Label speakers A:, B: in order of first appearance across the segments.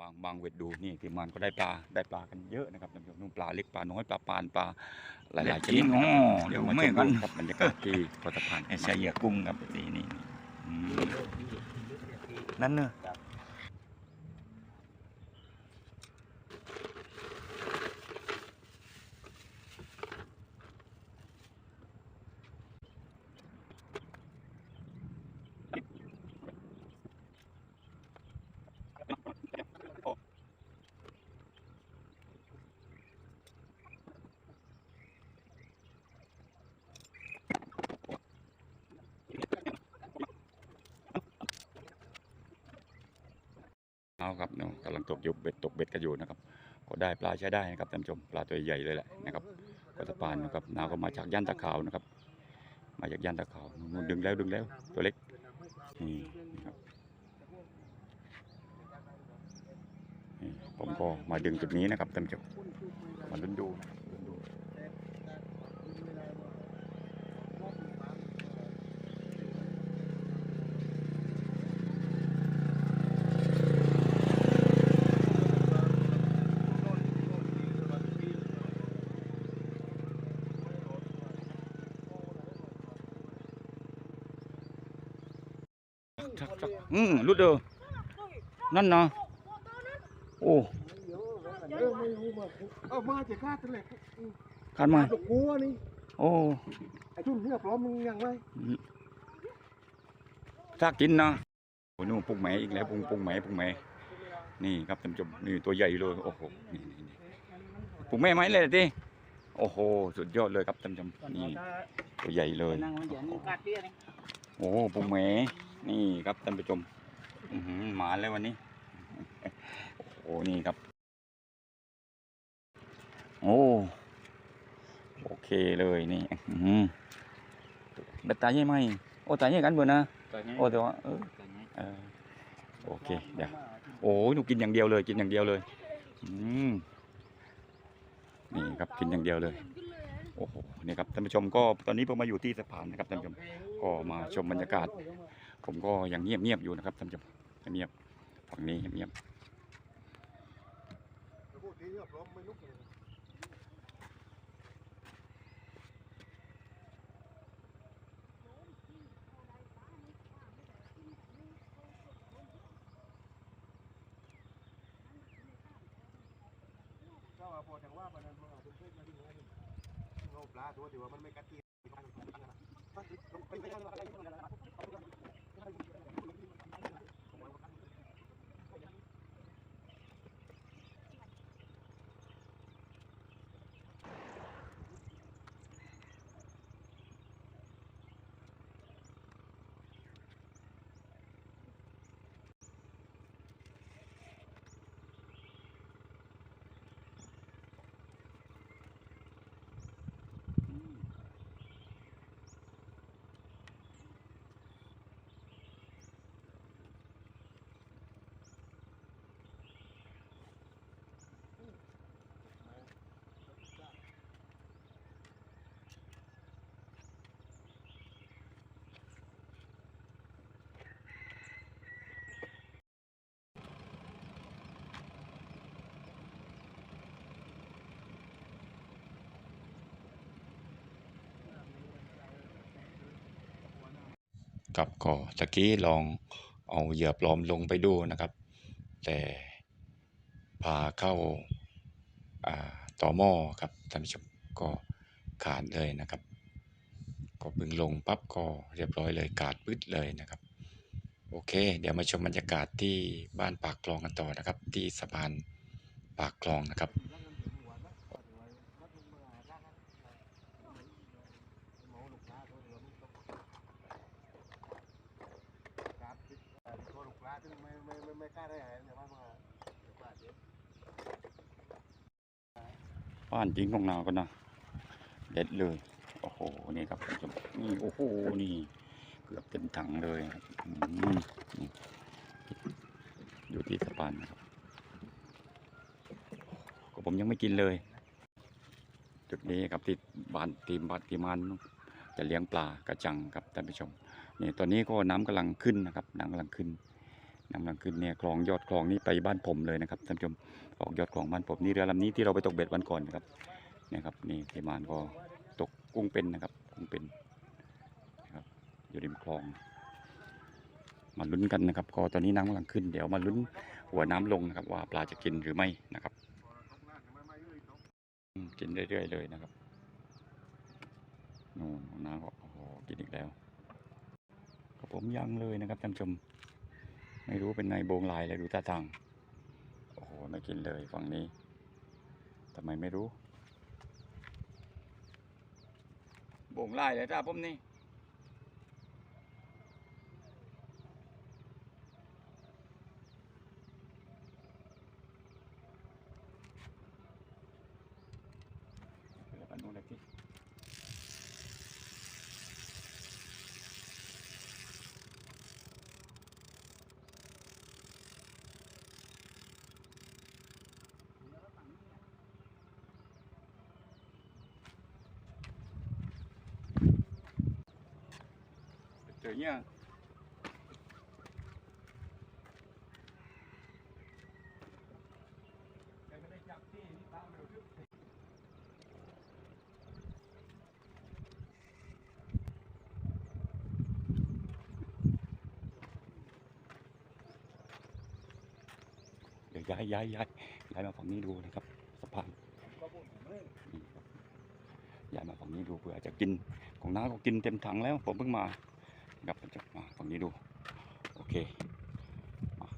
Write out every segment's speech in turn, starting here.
A: วางวางเวทดูนี่ทีมงานก็ได้ปลาได้ปลากันเยอะนะครับท่านผู้ชมนู่นปลาเล็กปลาน้อยปลาปานปลาหลายๆชนิด
B: อ๋อ
A: เดี๋
B: เดี๋
A: ย
B: ยวว
A: มา
B: ไม่
A: ชม
B: กัน
A: ดูครับบรรยากาศที่พอสะพาน
B: ไอ้ใส่เหยื่อกุ้งครับนี่นี่นี่อืมนั่นเนอะ
A: เอาครับเนาะกำลังตกอยู่เบ็ดตกเบ็ดกันอยู่นะครับ ก็ได้ปลาใช้ได้นะครับท่านผู้ชมปลาตัวใหญ่เลยแหละนะครับก็สะพานนะครับนาวก็มาจากย่านตะขาวนะครับ มาจากย่านตะขาวนู่นดึงแล้วดึงแล้วตัวเล็กนี่นะครับผมก็มาดึงจุดนี้นะครับท่านผู้ชมมาลุ้นดูนะครับ ลุ้นดูชักอืมรุดเด้อนั่นนะโอ้
C: เออไม่รู้มามาจะฆ่าตัวเล็ก
A: ขันมา
C: ตกกลัวนี่
A: โอ้
C: ไอ้ทุ่นเนื้อพร้อมมึงยังไง
A: ถ้ากินนะโอ้นู่ปุ้งแหมอีกแล้วปุ้งปุ้งแหมปุ้งแหมนี่ครับท่านผู้ชมนี่ตัวใหญ่เลยโอ้โหนี่นี่ปุ้งแม่ไหมเลยทีโอ้โหสุดยอดเลยครับท่านผู้ชมนี่ตัวใหญ่เลยโอ้ปุ้งแหม นี่ครับท่านผู้ชมอื้อหือหมาเลยวันนี้ โอ้นี่ครับ โอ้โอเคเลยนี่อื้อหือเบ็ดตายใช่ไหมโอ้ตายใช่กันเบอร์นะโอ้แต่ว่าเออเออโอเคเดี๋ยวโอ้ยหนูกินอย่างเดียวเลย กินอย่างเดียวเลยอืมนี่ครับกินอย่างเดียวเลยโอ้โหนี่ครับท่านผู้ชมก็ตอนนี้ผมมาอยู่ที่สะพานนะครับท่านผู้ชมก็มาชมบรรยากาศ ผมก็ยังเงียบเงียบๆอยู่นะครับท่านผู้ชมเงียบฝั่งนี้เงียบ
C: พูดที่เนื้อพร้อมไม่ลุกเลยก็ว่าพอจังว่าปนันมันอาจจะเพิ่มมาที่ไหนเอาปลาตัวที่ว่ามันไม่กัดที่บ้านของกันนะไปไปไป
A: ๆ ครับก็ตะกี้ลองเอาเหยื่อปลอมลงไปดูนะครับ แต่พาเข้าต่อหม้อครับท่านผู้ชมก็ขาดเลยนะครับ ก็บึงลงปั๊บก็เรียบร้อยเลยขาดปึ๊ดเลยนะครับ โอเค เดี๋ยวมาชมบรรยากาศที่บ้านปากคลองกันต่อนะครับ ที่สะพานปากคลองนะครับ
C: ตัวลูกปลาซึ่งไม่ไม่ไม่ไม่กล้าได้หายแต่ว่ามาปลาเจ็ บ้า
A: นจริงของนาก็นะเด็ดเลย โอ้โห นี่ครับท่านผู้ชมนี่โอ้โห นี่ เกือบเต็มถังเลยอยู่ที่สะพานนะครับ ก็ผมยังไม่กินเลย จุดนี้ครับที่บ้านทีมบ้านทีมมันจะเลี้ยงปลากระจังครับท่านผู้ชมนี่ตอนนี้ก็น้ำกำลังขึ้นนะครับน้ำกำลังขึ้น น้ำลังขึ้นเนี่ยคลองยอดคลองนี่ไปบ้านผมเลยนะครับท่านผู้ชมออกยอดคลองบ้านผมนี่เรือลำนี้ที่เราไปตกเบ็ดวันก่อนนะครับนี่ครับนี่เทมานก็ตกกุ้งเป็นนะครับกุ้งเป็นนะครับอยู่ริมคลองมาลุ้นกันนะครับก็ตอนนี้น้ำกำลังขึ้นเดี๋ยวมาลุ้นหัวน้ำลงนะครับ ว่าปลาจะกินหรือไม่นะครับกินเรื่อยๆเลยนะครับนู่นน้ำก็โอ้โหกินอีกแล้วกับผมยังเลยนะครับท่านผู้ชม ไม่รู้เป็นนายโบงลายเลยดูตาทางโอ้โหไม่กินเลยฝั่งนี้ทำไมไม่รู้ โบงลายเลยจ้าผมนี่ เดี๋ยวกันนู่นเลยที่ เจอเนี่ยเดี๋ยวย้ายย้ายย้ายย้ายมาฝั่งนี้ดูนะครับสะพานย้ายมาฝั่งนี้ดูเผื่อจะกินของน้าก็กินเต็มถังแล้วผมเพิ่งมา ครับผมจะมาฝั่งนี้ดู โอเคมา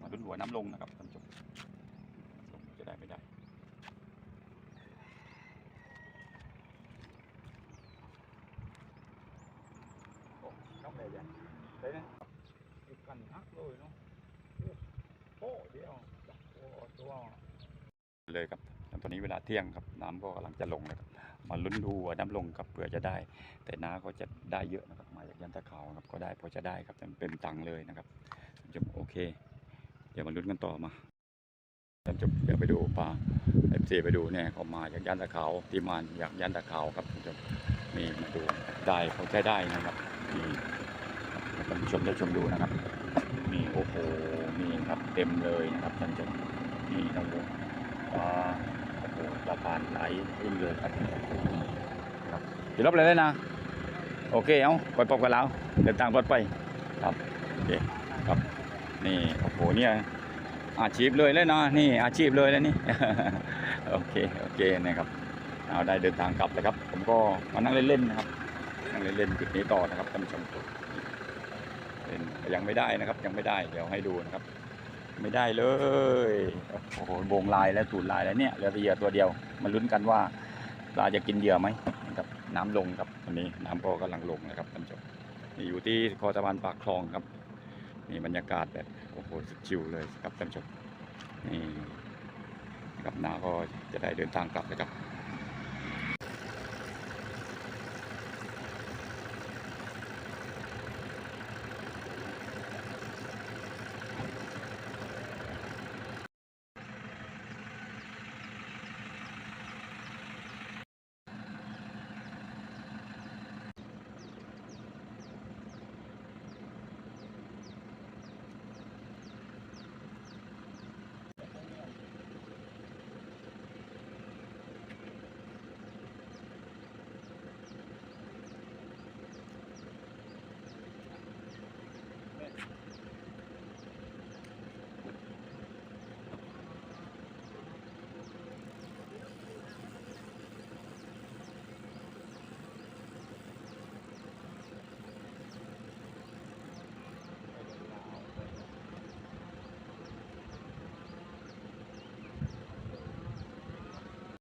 A: มาลุ้นหัวน้ำลงนะครับท่านผู้ชมลงจะได้ไม่ได้โอ้ครับเลยจ้ะ đấy đấy cái cần hắc rồi nó Ô, bộ เดียวโอ้ตัวเลยครับ ตอนนี้เวลาเที่ยงครับน้ำก็กำลังจะลงนะครับ มาลุ้นดูว่าน้ำลงครับเผื่อจะได้ แต่น้าก็จะได้เยอะนะครับ มาจากยันตะเขาครับก็ได้พอจะได้ครับเต็มตังค์เลยนะครับจะโอเค เดี๋ยวมาลุ้นกันต่อมาจบเดี๋ยวไปดูปลาเอฟซีไปดูเนี่ยเขามาจากยันตะเขาที่มาจากยันตะเขาครับท่านชมนี่มาดูได้เขาใช้ได้นะครับนี่ท่านผู้ชมได้ชมดูนะครับนี่โอ้โหนี่ครับเต็มเลยนะครับท่านผู้ชมนี่นะโมปลาโอ้โห ปลาปานไหลขึ้นเลยครับครับจะรบเลยเลยนะ โอเคเอาปล่อยปอบกันแล้วเดินทางปลอดภัยครับโอเคครับนี่โอ้โหเนี่ยอาชีพเลยเลยนะนี่อาชีพเลยแล้วนี่โอเคโอเคนะครับเอาได้เดินทางกลับเลยครับ ผมก็มานั่งเล่นๆนะครับนั่งเล่นๆจุดนี้ต่อนะครับท่านผู้ชมเป็นยังไม่ได้นะครับยังไม่ได้เดี๋ยวให้ดูนะครับ ไม่ได้เลย โอ้โหโบงลายแล้วถูดลายแล้วเนี่ยเหลือแต่เหยื่อตัวเดียว มาลุ้นกันว่าปลาจะกินเหยื่อไหมนะครับ น้ำลงครับวันนี้น้ำก็กำลังลงนะครับท่านผู้ชมนี่อยู่ที่คอสะพานปากคลองครับ นี่บรรยากาศแบบโอ้โหสุดชิลเลยครับท่านผู้ชมนี่ครับน้าก็จะได้เดินทางกลับนะครับ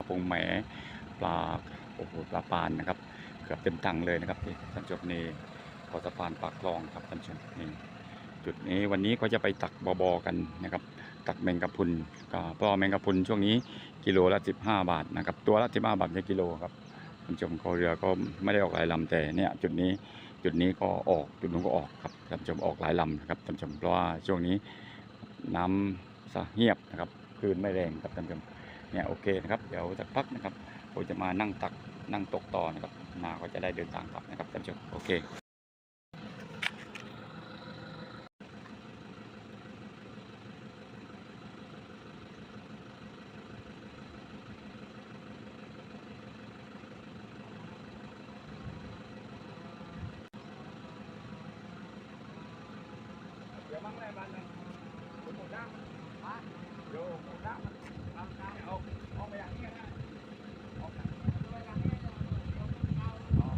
A: ปงแหมปลาโอ้โหปลาปานนะครับเกือบเต็มตังเลยนะครับท่านผู้ชมนี่ขอสะพานปากคลองครับท่านผู้ชมนี่จุดนี้วันนี้ก็จะไปตักบอบอกันนะครับ ตักแมงกะพุนก็เพราะว่อแมงกะพุนช่วงนี้กิโลละ15 บาทนะครับ ตัวละ15บาทในกิโลครับท่านผู้ชมเขาเรือก็ไม่ได้ออกหลายลำแต่เนี่ยจุดนี้จุดนี้ก็ออกจุดนู้นก็ออกครับท่านผู้ชมออกหลายลำนะครับท่านผู้ชมเพราะว่าช่วงนี้น้ำสะเงียบนะครับคลื่นไม่แรงครับท่านผู้ชม เนี่ยโอเคนะครับเดี๋ยวสักพักนะครับผมจะมานั่งตักนั่งตกต่อนะครับนาก็จะได้เดินทางกลับนะครับท่านผู้ชมโอเค
C: เดี๋ยวมั่งแม่บ้านเลยคุณหมดน้ำมาเดี๋ยวหมดน้ำเอาเอาเอาไปอย่างนี้นะเอาไปอย่างนี้เอา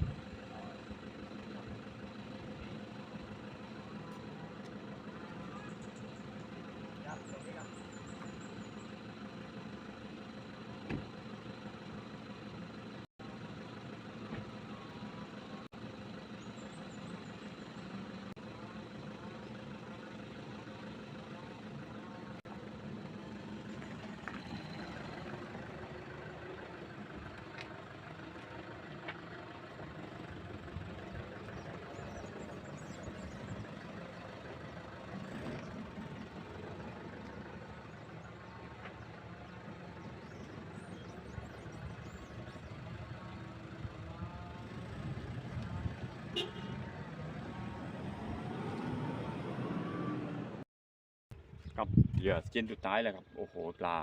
A: ครับ เหยื่อชิ้นสุดท้ายแล้วครับโอ้โหปลา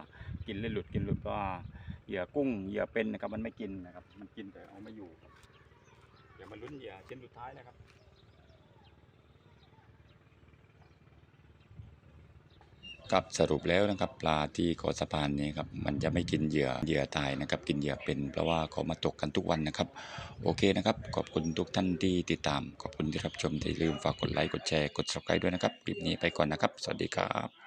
A: กินเลยหลุดกินหลุดว่าเหยื่อกุ้งเหยื่อเป็นนะครับ มันไม่กินนะครับ มันกินแต่เอาไม่อยู่ครับเดี๋ยวมาลุ้นเหยื่อชิ้นสุดท้ายแล้วครับครับสรุปแล้วนะครับปลาที่เกาะสะพานนี้ครับมันจะไม่กินเหยื่อเหยื่อตายนะครับ กินเหยื่อเป็นเพราะว่าเขามาตกกันทุกวันนะครับ โอเคนะครับขอบคุณทุกท่านที่ติดตาม ขอบคุณที่รับชมอย่าลืมฝากกดไลค์กดแชร์กด subscribe ด้วยนะครับคลิปนี้ไปก่อนนะครับ สวัสดีครับ